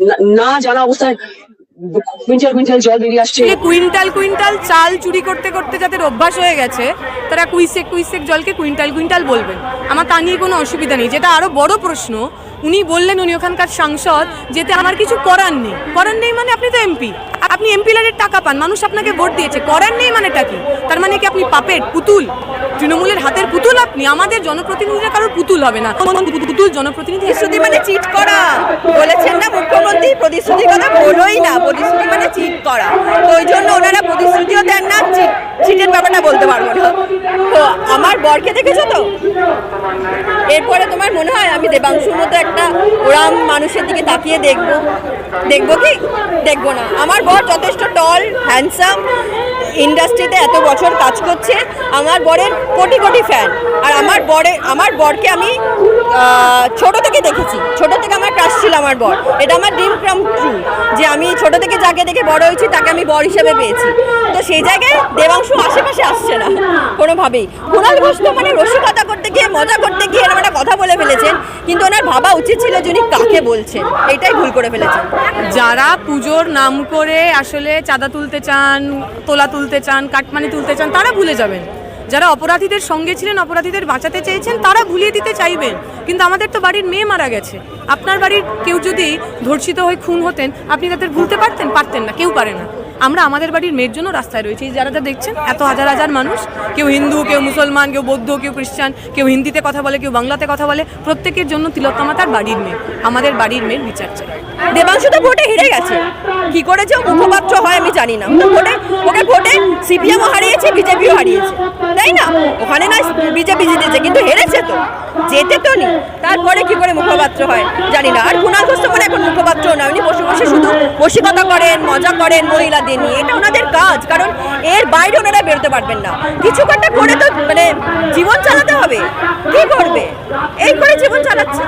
না- জানা অবস্থায় কুইন্টাল কুইন্টাল জল বেরিয়ে আসছে। কুইন্টাল কুইন্টাল চাল চুরি করতে করতে যাদের অভ্যাস হয়ে গেছে, তারা কুইসেক কুইসেক জলকে কুইন্টাল কুইন্টাল বলবেন আমার তা নিয়ে কোনো অসুবিধা নেই। যেটা আরও বড় প্রশ্ন উনি বললেন উনি ওখানকার সাংসদ যেতে আমার কিছু করার নেই। করার নেই মানে আপনি তো এমপি। আপনি এমপি লারের টাকা পান, মানুষ আপনাকে ভোট দিয়েছে। করার নেই মানেটা কি? তার মানে কি আপনি পাপের পুতুল? তৃণমূলের হাতের পুতুল আপনি? আমাদের জনপ্রতিনিধিরা কারোর পুতুল হবে না। পুতুল জনপ্রতিনিধি প্রতিশ্রুতি মানে চিট করা। বলেছেন না মুখ্যমন্ত্রী, প্রতিশ্রুতির কথা বলোই না। প্রতিশ্রুতি মানে চিট করা। তো ওই জন্য ওনারা প্রতিশ্রুতিও দেন না চিট চিটের ব্যাপারটা বলতে পারব না। তো আমার বরকে দেখেছ তো? এরপরে তোমার মনে হয় আমি দেবাংশুর মতো একটা ওরাম মানুষের দিকে তাকিয়ে দেখব। দেখব কি? দেখব না। আমার বর যথেষ্ট টল হ্যান্ডসাম ইন্ডাস্ট্রিতে এত বছর কাজ করছে, আমার বরের কোটি কোটি ফ্যান আর আমার বরে, আমার বরকে আমি ছোট থেকে দেখেছি। ছোট থেকে আমার ক্রাশ ছিল আমার বর। এটা আমার ড্রিম কাম ট্রু যে আমি ছোট থেকে যাকে দেখে বড় হয়েছি, তাকে আমি বর হিসেবে পেয়েছি। তো সেই জায়গায় দেবাংশু আশেপাশে আসছে না, কোনোভাবেই। কুণাল ঘোষ তো মানে রসিকতা করতে গিয়ে, মজা করতে গিয়ে এরকম একটা কথা বলে ফেলেছেন, কিন্তু ওনার ভাবা উচিত ছিল যে উনি কাকে বলছেন। এটাই ভুল করে ফেলেছেন। যারা পুজোর নাম করে আসলে চাঁদা তুলতে চান, তোলা তুলতে চান, কাটমানি তুলতে চান, তারা ভুলে যাবেন। যারা অপরাধীদের সঙ্গে ছিলেন, অপরাধীদের বাঁচাতে চেয়েছেন, তারা ভুলিয়ে দিতে চাইবেন। কিন্তু আমাদের তো বাড়ির মেয়ে মারা গেছে। আপনার বাড়ির কেউ যদি ধর্ষিত হয়ে খুন হতেন, আপনি তাদের ভুলতে পারতেন? পারতেন না, কেউ পারে না। আমরা আমাদের বাড়ির মেয়ের জন্য রাস্তায় রয়েছি। যারা যা দেখছেন, এত হাজার হাজার মানুষ, কেউ হিন্দু, কেউ মুসলমান, কেউ বৌদ্ধ, কেউ খ্রিস্টান, কেউ হিন্দিতে কথা বলে, কেউ বাংলাতে কথা বলে, প্রত্যেকের জন্য তিলোত্তমা তার বাড়ির মেয়ে। আমাদের বাড়ির মেয়ের বিচার চাই। দেবাংশু তো ভোটে হেরে গেছে। কি করে যে মুখপাত্র হয়, আমি জানি না। ভোটে, ওকে ভোটে সিপিএমও হারিয়েছে, বিজেপিও হারিয়েছে। তাই না? ওখানে না বিজেপি জিতেছে, কিন্তু হেরেছে তো। যেতে তো নি তারপরে কি করে মুখপাত্র হয়? জানি না। আর কুণাল ঘোষ তো মানে এখন মুখপাত্র না উনি বসে বসে শুধু বসিকতা করেন, মজা করেন, মহিলাদের নিয়ে। এটা ওনাদের কাজ, কারণ এর বাইরে ওনারা বেরোতে পারবেন না। কিছু একটা করে তো মানে জীবন চালাতে হবে। কি করবে? এই করে জীবন চালাচ্ছে।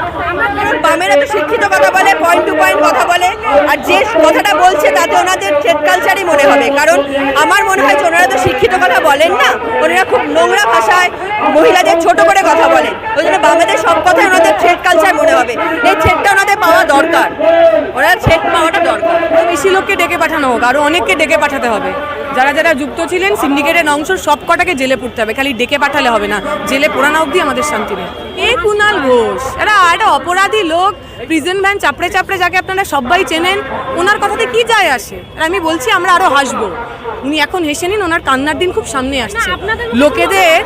কারণ বামেরা তো শিক্ষিত কথা বলে পয়েন্ট টু পয়েন্ট কথা বলে, আর যে কথাটা বলছে তাতে ওনাদের ট্রেড কালচারই মনে হবে। কারণ আমার মনে হয় যে ওনারা তো শিক্ষিত কথা বলেন না, ওনারা খুব নোংরা ভাষায় মহিলাদের ছোট করে কথা বলেন। ওই জন্য বামেদের সব কথাই ওনাদের ট্রেড কালচার মনে হবে। এই থ্রেডটা ওনাদের পাওয়া দরকার। ওনার থ্রেড পাওয়াটা দরকার। বেশি লোককে ডেকে পাঠানো হোক, আরও অনেককে ডেকে পাঠাতে হবে। যারা যারা যুক্ত ছিলেন সিন্ডিকেটের অংশ সব কটাকে জেলে পড়তে হবে। খালি ডেকে পাঠালে হবে না। জেলে পোড়ানো অবধি আমাদের শান্তি নেই। এ কুনাল ঘোষ। এরা একটা অপরাধী লোক। প্রিজন ভ্যান চাপড়ে চাপড়ে যাকে আপনারা সবাই চেনেন ওনার কথাতে কি যায় আসে? আর আমি বলছি আমরা আরও হাসবো। উনি এখন হেসে নিন ওনার কান্নার দিন খুব সামনে আসছে। লোকেদের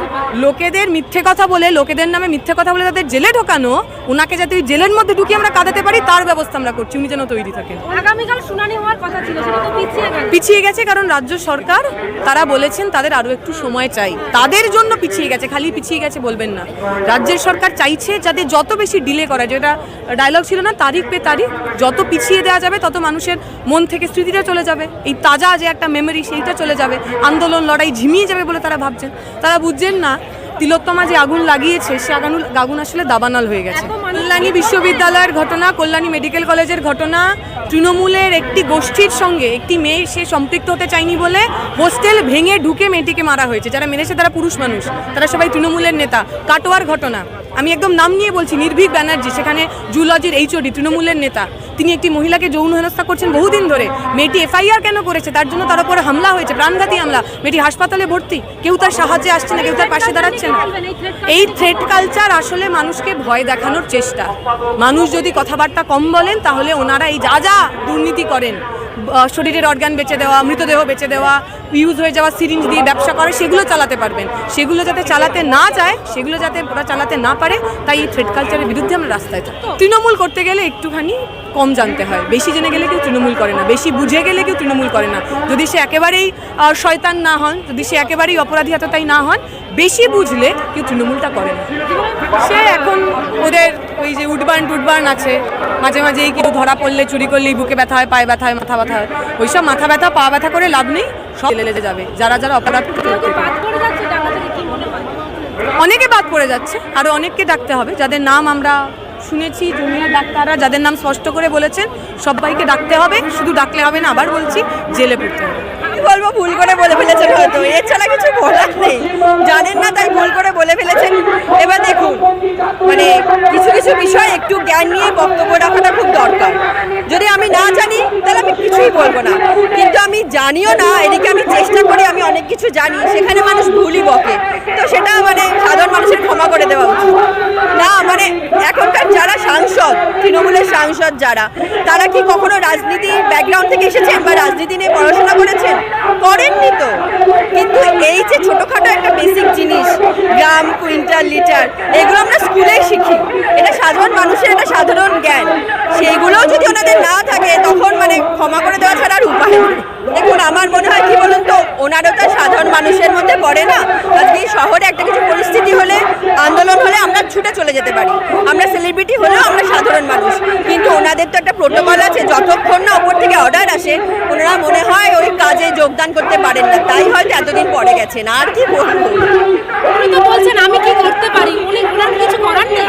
লোকেদের মিথ্যে কথা বলে লোকেদের নামে মিথ্যে কথা বলে তাদের জেলে ঢোকানো ওনাকে যাতে ওই জেলের মধ্যে ঢুকিয়ে আমরা কাঁদাতে পারি তার ব্যবস্থা আমরা করছি উনি যেন তৈরি থাকেন। আগামীকাল শুনানি হওয়ার কথা ছিল সেটা তো পিছিয়ে গেল পিছিয়ে গেছে কারণ রাজ্য সরকার তারা বলেছেন তাদের আরও একটু সময় চাই। তাদের জন্য পিছিয়ে গেছে খালি পিছিয়ে গেছে বলবেন না। রাজ্যের সরকার চাইছে যাতে যত বেশি ডিলে করা যেটা ডায়লগ ছিল না তারিখ পে তারিখ যত পিছিয়ে দেওয়া যাবে তত মানুষের মন থেকে স্মৃতিটা চলে যাবে। এই তাজা যে একটা মেমোরি সেইটা চলে যাবে। আন্দোলন লড়াই ঝিমিয়ে যাবে বলে তারা ভাবছেন। তারা বুঝছেন না তিলোত্তমা যে আগুন লাগিয়েছে সে আগুন আগুন আসলে দাবানল হয়ে গেছে। কল্যাণী বিশ্ববিদ্যালয়ের ঘটনা কল্যাণী মেডিকেল কলেজের ঘটনা তৃণমূলের একটি গোষ্ঠীর সঙ্গে একটি মেয়ে সে সম্পৃক্ত হতে চায়নি বলে হোস্টেল ভেঙে ঢুকে মেয়েটিকে মারা হয়েছে। যারা মেরেছে তারা পুরুষ মানুষ, তারা সবাই তৃণমূলের নেতা। কাটোয়ার ঘটনা। আমি একদম নাম নিয়ে বলছি, নির্ভীক ব্যানার্জি, সেখানে জুলজির এইচওডি, তৃণমূলের নেতা। তিনি একটি মহিলাকে যৌন হেনস্থা করছেন বহুদিন ধরে। মেয়েটি এফআইআর কেন করেছে? তার জন্য তার উপরে হামলা হয়েছে, প্রাণঘাতী হামলা। মেয়েটি হাসপাতালে ভর্তি। কেউ তার সাহায্যে আসছে না, কেউ তার পাশে দাঁড়াচ্ছে না। এই থ্রেট কালচার আসলে মানুষকে ভয় দেখানোর চেষ্টা। মানুষ যদি কথাবার্তা কম বলেন, তাহলে ওনারা এই যা যা দুর্নীতি করেন। শরীরের অর্গান বেচে দেওয়া মৃতদেহ বেচে দেওয়া ইউজ হয়ে যাওয়া সিরিঞ্জ দিয়ে ব্যবসা করে সেগুলো চালাতে পারবেন। সেগুলো যাতে চালাতে না যায় সেগুলো যাতে ওরা চালাতে না পারে তাই এই থ্রেড কালচারের বিরুদ্ধে আমরা রাস্তায় থাকি তৃণমূল করতে গেলে একটুখানি কম জানতে হয়। বেশি জেনে গেলে কেউ তৃণমূল করে না। বেশি বুঝে গেলে কেউ তৃণমূল করে না। যদি সে একেবারেই শয়তান না হন যদি সে একেবারেই অপরাধী এতটাই না হন বেশি বুঝলে কেউ তৃণমূলটা করে না। সে এখন ওদের ওই যে উডবার্ন টুডবার্ন আছে মাঝে মাঝে এই কিছু ধরা পড়লে চুরি করলেই বুকে ব্যথা হয় পায়ে ব্যথা হয় মাথা ব্যথা হয়। ওইসব মাথা ব্যথা পা ব্যথা করে লাভ নেই সব লেলে যাবে। যারা যারা অপরাধ অনেকে বাদ পড়ে যাচ্ছে আরও অনেককে ডাকতে হবে। যাদের নাম আমরা শুনেছি জুনিয়র ডাক্তাররা যাদের নাম স্পষ্ট করে বলেছেন সবাইকে ডাকতে হবে। শুধু ডাকলে হবে না আবার বলছি জেলে পড়তে হবে। আমি বলব ভুল করে বলে ফেলেছেন হয়তো এছাড়া কিছু বলার নেই। জানেন না তাই ভুল করে বলে ফেলেছেন। কিছু বিষয় একটু জ্ঞান নিয়ে বক্তব্য রাখাটা খুব দরকার। যদি আমি না জানি, তাহলে আমি কিছুই বলব না। কিন্তু আমি জানিও না, এদিকে আমি চেষ্টা করি, আমি অনেক কিছু জানি, সেখানে মানুষ ভুলই বকে। তো সেটা মানে সাধারণ মানুষের ক্ষমা করে দেওয়া উচিত। না মানে এখনকার যারা সাংসদ, তৃণমূলের সাংসদ যারা, তারা কি কখনো রাজনীতি ব্যাকগ্রাউন্ড থেকে এসেছেন বা রাজনীতি নিয়ে পড়াশোনা করেছেন? করেননি তো। কিন্তু এই যে ছোটোখাটো একটা বেসিক জিনিস, গ্রাম কুইন্টাল লিটার এগুলো আমরা স্কুলেই শিখি। এটা সাধারণ মানুষের একটা সাধারণ জ্ঞান। সেইগুলোও যদি ওনাদের না থাকে, তখন মানে ক্ষমা করে দেওয়া ছাড়া আর উপায় নেই। দেখুন, আমার মনে হয় কি বলুন তো ওনারও তো সাধারণ মানুষের মধ্যে পড়ে না। আজকে শহরে একটা কিছু পরিস্থিতি হলে, আন্দোলন হলে আমরা ছুটে চলে যেতে পারি। সেলিব্রিটি হলেও আমরা সাধারণ মানুষ। কিন্তু ওনাদের তো একটা প্রোটোকল আছে, যতক্ষণ না ওপর থেকে অর্ডার আসে, ওনারা মনে হয় ওই কাজে যোগদান করতে পারেন না। তাই হয়তো এতদিন পরে গেছেন। আর কি বলব? বলছেন, আমি কি করতে পারি? উনি করার নেই।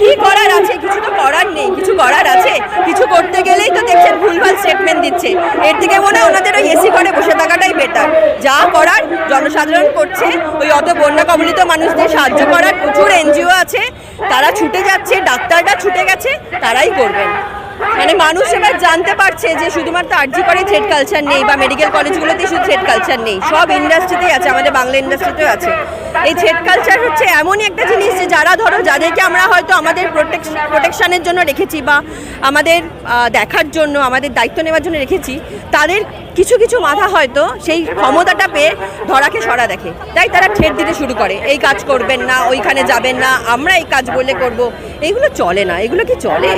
কি করার আছে? কিছু তো করার নেই, কিছু করার আছে। কিছু করতে গেলেই তো দেখছেন ভুলভাল স্টেটমেন্ট দিচ্ছে। এর থেকে মনে হয় ওনাদের ওই এসি ঘরে বসে থাকাটাই বেটার যা করার, জনসাধারণ করছে, ওই অত বন্যা কবলিত মানুষদের সাহায্য করার প্রচুর এনজিও আছে। তারা ছুটে যাচ্ছে, ডাক্তাররা ছুটে গেছে, তারাই করবেন। মানে মানুষ এবার জানতে পারছে যে শুধুমাত্র আর্জি করে থ্রেড কালচার নেই বা মেডিকেল কলেজগুলোতে শুধু থ্রেড কালচার নেই, সব ইন্ডাস্ট্রিতেই আছে, আমাদের বাংলা ইন্ডাস্ট্রিতেও আছে। এই থ্রেড কালচার হচ্ছে এমনই একটা জিনিস যে যারা ধরো যাদেরকে আমরা হয়তো আমাদের প্রোটেকশনের জন্য রেখেছি বা আমাদের দেখার জন্য, আমাদের দায়িত্ব নেওয়ার জন্য রেখেছি, তাদের কিছু কিছু মাথা হয়তো সেই ক্ষমতাটা পেয়ে ধরাকে সরা দেখে। তাই তারা ঠেট দিতে শুরু করে। এই কাজ করবেন না, ওইখানে যাবেন না, আমরা এই কাজ বলে করব। এইগুলো চলে না, এগুলো কি চলে?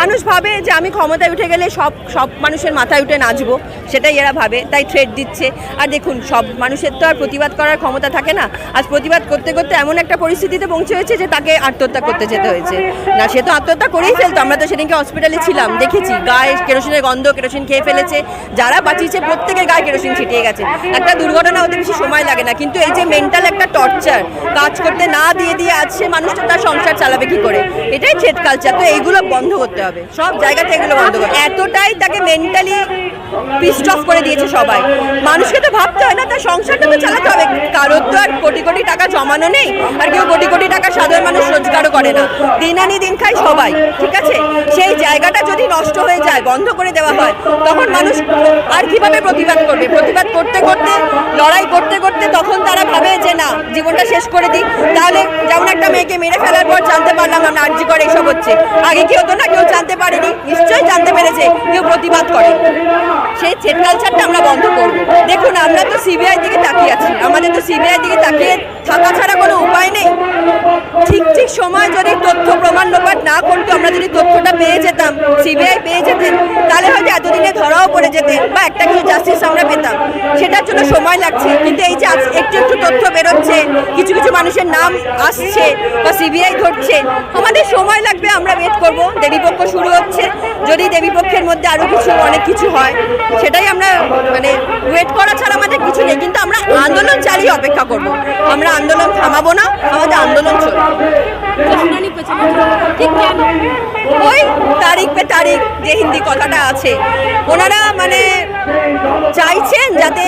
মানুষ ভাবে যে আমি ক্ষমতায় উঠে গেলে সব সব মানুষের মাথায় উঠে নাচবো, সেটাই এরা ভাবে, তাই থ্রেট দিচ্ছে। আর দেখুন, সব মানুষের তো আর প্রতিবাদ করার ক্ষমতা থাকে না। আজ প্রতিবাদ করতে করতে এমন একটা পরিস্থিতিতে পৌঁছে হয়েছে যে তাকে আত্মহত্যা করতে যেতে হয়েছে। না, সে তো আত্মহত্যা করেই ফেলতো, আমরা তো সেদিনকে হসপিটালে ছিলাম, দেখেছি। গায়ে কেরোসিনের গন্ধ, কেরোসিন খেয়ে ফেলেছে। যারা বাঁচিয়েছে প্রত্যেকের গায়ে কেরোসিন ছিটিয়ে গেছে। একটা দুর্ঘটনা হতে বেশি সময় লাগে না। কিন্তু এই যে মেন্টাল একটা টর্চার কাজ করতে না দিয়ে দিয়ে আছে মানুষটা তার সংসার চালাবে কি করে? এটাই থ্রেড কালচার তো এইগুলো বন্ধ করতে হবে। সব জায়গাতে এগুলো বন্ধ করতে এতটাই তাকে মেন্টালি পিস্ট অফ করে দিয়েছে সবাই। মানুষকে তো ভাবতে হয় না, তার সংসারটা তো চালাতে হবে। কারোর তো আর কোটি কোটি টাকা জমানো নেই। আর কেউ কোটি কোটি টাকা সাধারণ মানুষ রোজগারও করে না। দিন আনি দিন খায় সবাই, ঠিক আছে? সেই জায়গাটা যদি নষ্ট হয়ে যায়, বন্ধ করে দেওয়া হয়, তখন মানুষ আর কীভাবে প্রতিবাদ করবে? প্রতিবাদ করতে করতে, লড়াই করতে করতে তখন তারা ভাবে যে না, জীবনটা শেষ করে দিই। তাহলে যেমন একটা মেয়েকে মেরে ফেলার পর জানতে পারলাম আমরা আর্জি করে এসব হচ্ছে। আগে কি হতো না, কেউ জানতে পারেনি। নিশ্চয়ই জানতে পেরেছে, কেউ প্রতিবাদ করে। সেই থ্রেড কালচারটা আমরা বন্ধ করব। দেখুন, আমরা তো সিবিআই দিকে তাকিয়ে আছি। আমাদের তো সিবিআই দিকে তাকিয়ে থাকা ছাড়া কোনো উপায় নেই। ঠিক সময় যদি তথ্য প্রমাণ লোপাট না করতো আমরা যদি তথ্যটা পেয়ে যেতাম সিবিআই পেয়ে যেতেন, তাহলে হয়তো এতদিনে ধরাও পড়ে যেতেন বা একটা কিছু জাস্টিস আমরা পেতাম। সেটার জন্য সময় লাগছে। কিন্তু এই যে একটু একটু তথ্য বেরোচ্ছে, কিছু কিছু মানুষের নাম আসছে বা সিবিআই ধরছে, আমাদের সময় লাগবে, আমরা ওয়েট করব। দেবীপক্ষ শুরু হচ্ছে। যদি দেবীপক্ষের মধ্যে আরও কিছু, অনেক কিছু হয়, সেটাই আমরা মানে ওয়েট করা ছাড়া আমাদের কিছু নেই। কিন্তু আমরা আন্দোলন চালিয়ে অপেক্ষা করব। আমরা আন্দোলন থামাবো না, আমাদের আন্দোলন চলবে। ঠিক কেন? ওই তারিখ পে তারিখ যে হিন্দি কথাটা আছে। ওনারা মানে চাইছেন যাতে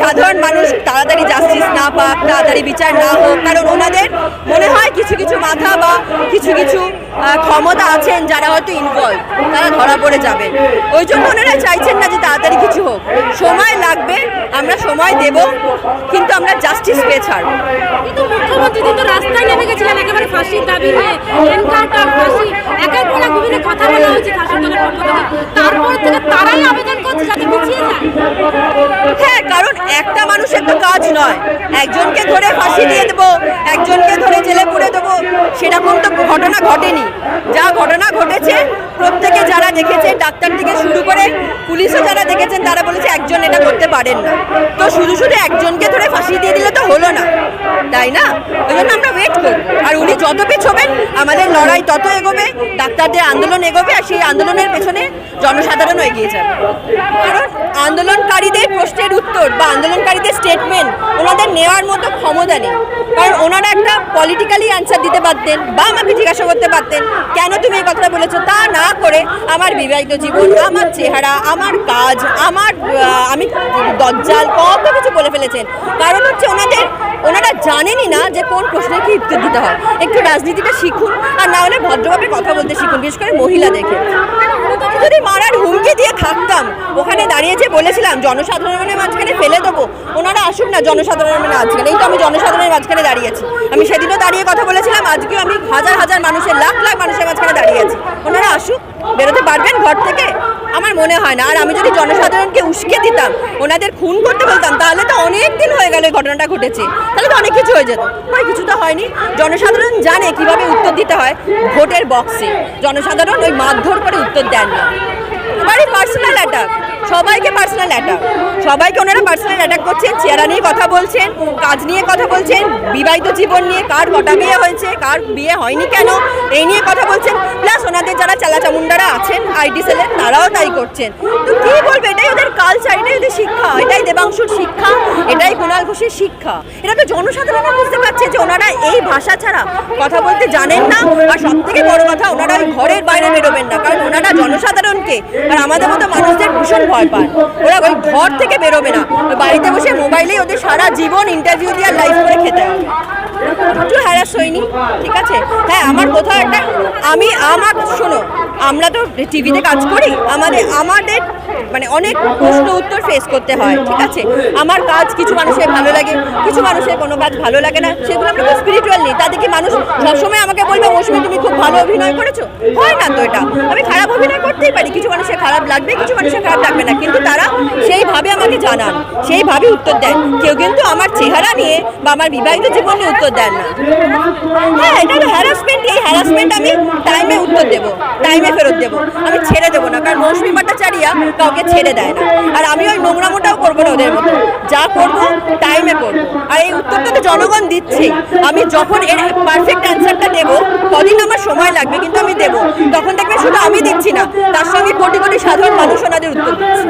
সাধারণ মানুষ তাড়াতাড়ি জাস্টিস না পাক, তাড়াতাড়ি বিচার না হোক, কারণ ওনাদের মনে হয় কিছু কিছু মাথা বা কিছু কিছু ক্ষমতা আছেন যারা হয়তো ইনভলভ তারা ধরা পড়ে যাবে ওই জন্য ওনারা চাইছেন না যে তাড়াতাড়ি কিছু হোক। সময় লাগবে আমরা সময় দেব কিন্তু আমরা জাস্টিস পেয়ে ছাড়ব। কিন্তু মুখ্যমন্ত্রী কিন্তু রাস্তায় নেমে গেছিলেন একেবারে ফাঁসির দাবি নিয়ে। এনকাউন্টার ফাঁসি একের পর এক বিভিন্ন কথা বলা হয়েছে ফাঁসির দলের পক্ষ থেকে। তারপর থেকে তারাই আবেদন করছে যাতে পিছিয়ে যায়। হ্যাঁ কারণ একটা মানুষের তো কাজ নয়। একজনকে ধরে ফাঁসি দিয়ে দেবো একজনকে ধরে জেলে পুরে সেরকম তো ঘটনা ঘটেনি। যা ঘটনা ঘটেছে, প্রত্যেকে যারা দেখেছে, ডাক্তার থেকে শুরু করে পুলিশও যারা দেখেছেন, তারা বলেছে একজন এটা করতে পারেন না। তো শুধু শুধু একজনকে ধরে ফাঁসিয়ে দিয়ে দিলে তো হলো না, তাই না? ওই জন্য আমরা ওয়েট করি আর উনি যত পেছোবেন আমাদের লড়াই তত এগোবে, ডাক্তারদের আন্দোলন এগোবে, আর সেই আন্দোলনের পেছনে জনসাধারণও এগিয়ে যাবে। কারণ আন্দোলনকারীদের প্রশ্নের উত্তর বা আন্দোলনকারীদের স্টেটমেন্ট ওনাদের নেওয়ার মতো ক্ষমতা নেই। কারণ ওনারা একটা পলিটিক্যালি অ্যান্সার দিতে পারতেন বা আমাকে জিজ্ঞাসা করতে পারতেন, কেন তুমি এই কথাটা বলেছ? তা না করে আমার বিবাহিত জীবন, আমার চেহারা, আমার কাজ, আমার আমি দজ্জাল, কত কিছু বলে ফেলেছেন। কারণ হচ্ছে ওনাদের, ওনারা জানেনই না যে কোন প্রশ্নের কি উত্তর দিতে হয়। একটু রাজনীতিটা শিখুন আর না হলে ভদ্রভাবে কথা বলতে শিখুন, বিশেষ করে মহিলাদেরকে যদি মারার হুমকি দিয়ে থাকতাম, ওখানে দাঁড়িয়ে যে বলেছিলাম, জনসাধারণের মাঝখানে ফেলে দেবো, ওনারা আসুক না, জনসাধারণের মাঝখানে। এই তো আমি জনসাধারণের মাঝখানে দাঁড়িয়েছি আমি সেদিনও দাঁড়িয়ে কথা বলেছিলাম, আজকেও আমি হাজার হাজার মানুষের, লাখ লাখ মানুষের দাঁড়িয়ে আছি। ওনারা আসুক, বেরোতে পারবেন ঘর থেকে? আমার মনে হয় না। আর আমি যদি জনসাধারণকে উস্কে দিতাম, ওনাদের খুন করতে বলতাম, তাহলে তো অনেক দিন হয়ে গেল ঘটনাটা ঘটেছে। তাহলে তো অনেক কিছু হয়ে যেত। ভাই কিছু তো হয়নি। জনসাধারণ জানে কীভাবে উত্তর দিতে হয় ভোটের বক্সে জনসাধারণ ওই মারধর করে উত্তর দেন না। এবারে পার্সোনাল অ্যাটাক সবাইকে পার্সোনাল অ্যাটাক সবাইকে ওনারা পার্সোনাল অ্যাটাক করছেন, চেহারা নিয়ে কথা বলছেন, কাজ নিয়ে কথা বলছেন, বিবাহিত জীবন নিয়ে কার কটা বিয়ে হয়েছে, কার বিয়ে হয়নি কেন, এই নিয়ে কথা বলছেন। প্লাস ওনাদের যারা চালাচামুন্ডারা আছেন আইটি সেলের তারাও তাই করছেন। তো কি বলবে, এটাই ওদের কালচার এটাই ওদের শিক্ষা, এটাই দেবাংশুর শিক্ষা, এটাই কুণাল ঘোষের শিক্ষা। এটা তো জনসাধারণ বুঝতে পারছে যে ওনারা এই ভাষা ছাড়া কথা বলতে জানেন না, আর সব থেকে বড় কথা, ওনারা ওই ঘরের বাইরে বেরোবেন না, কারণ ওনারা জনসাধারণকে, আর আমাদের মতো মানুষদের ভীষণ ভয় পান ওরা ওই ঘর থেকে বেরোবে না। বাড়িতে বসে মোবাইলেই ওদের সারা জীবন ইন্টারভিউ দিয়ে লাইভ করে খেতে হবে। একটু হ্যারাস হয়নি, ঠিক আছে? হ্যাঁ আমার কোথাও একটা, আমি, আমার, শোনো, আমরা তো টিভিতে কাজ করি, আমাদের আমাদের মানে অনেক প্রশ্ন উত্তর ফেস করতে হয়, ঠিক আছে? আমার কাজ কিছু মানুষের ভালো লাগে, কিছু মানুষের কোনো কাজ ভালো লাগে না, সেগুলো আমরা স্পিরিচুয়াল নেই, তাদের কি মানুষ সবসময় আমাকে বলবে, মৌসুমি, তুমি খুব ভালো অভিনয় করেছ? হয় না তো এটা। আমি খারাপ অভিনয় করতেই পারি, কিছু মানুষের খারাপ লাগবে, কিছু মানুষের খারাপ লাগবে কিন্তু তারা সেইভাবে আমাকে জানান, সেইভাবে উত্তর দেন। কেউ কিন্তু আমার চেহারা নিয়ে বা আমার বিবাহিত জীবন নিয়ে উত্তর দেন না। হ্যাঁ এটা হ্যারাসমেন্ট এই হ্যারাসমেন্ট আমি উত্তর দেবো টাইমে ফেরত দেবো, আমি ছেড়ে দেবো না, কারণ মৌসুমি ভট্টাচারিয়া কাউকে ছেড়ে দেয় না। আর আমি ওই নোংরামোটাও করব না ওদের মতো যা করব টাইমে করব। আর এই উত্তরটা তো জনগণ দিচ্ছেই আমি যখন এর পারফেক্ট অ্যান্সারটা দেবো, কদিন আমার সময় লাগবে, কিন্তু আমি দেবো। তখন দেখবে শুধু আমি দিচ্ছি না, তার সঙ্গে কোটি কোটি সাধারণ মানুষ ওনাদের উত্তর দিচ্ছে।